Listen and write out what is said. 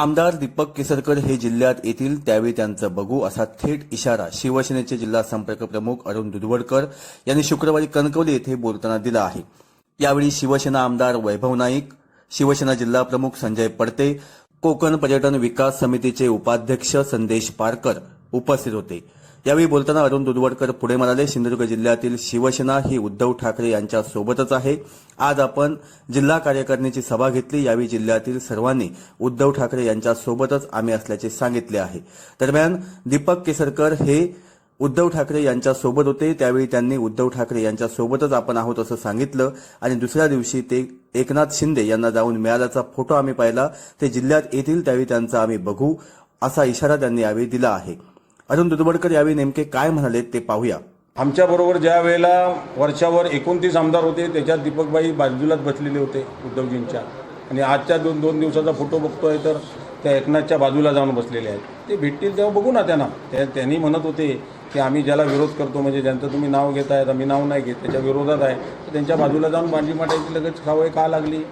आमदार दीपक केसरकर हे जिल्ह्यात येतील त्यावेळी त्यांचं बघू असा थेट इशारा शिवसेनेचे जिल्हा संपर्क प्रमुख अरुण दुधवडकर यांनी शुक्रवारी कणकवली येथे बोलताना दिला आहे. यावेळी शिवसेना आमदार वैभव नाईक शिवसेना जिल्हा प्रमुख संजय पडते कोकण पर्यटन विकास समितीचे उपाध्यक्ष संदेश पारकर उपस्थित होते. यावेळी बोलताना अरुण दुधवडकर पुढे म्हणाले सिंधुदुर्ग जिल्ह्यातील शिवसेना ही उद्धव ठाकरे यांच्या सोबतच आहे. आज आपण जिल्हा कार्यकारिणीची सभा घेतली यावेळी जिल्ह्यातील सर्वांनी उद्धव ठाकरे यांच्या सोबतच आम्ही असल्याचे सांगितले आहे. दरम्यान दीपक केसरकर हे उद्धव ठाकरे यांच्या सोबत होते त्यावेळी त्यांनी उद्धव ठाकरे यांच्या सोबतच आपण आहोत असं सांगितलं आणि दुसऱ्या दिवशी ते एकनाथ शिंदे यांना जाऊन मिळाल्याचा फोटो आम्ही पाहिला. ते जिल्ह्यात येतील त्यावेळी त्यांचा आम्ही बघू असा इशारा त्यांनी यावेळी दिला आहे. अजून दुधवडकर यावेळी नेमके काय म्हणाले ते पाहूया. आमच्याबरोबर ज्या वेळेला वर्षावर एकोणतीस आमदार होते त्याच्यात दीपकबाई बाजूलाच बसलेले होते उद्धवजींच्या. आणि आजच्या दोन दोन दिवसाचा फोटो बघतोय तर त्या एकनाथच्या बाजूला जाऊन बसलेले आहेत. ते भेटतील तेव्हा बघू ना त्यांना. त्या त्यांनी म्हणत होते की आम्ही ज्याला विरोध करतो म्हणजे ज्यांचं तुम्ही नाव घेत आहे आम्ही नाव नाही घेत त्याच्या विरोधात आहे. तर त्यांच्या बाजूला जाऊन भांडी माटायची लगेच खावय का लागली?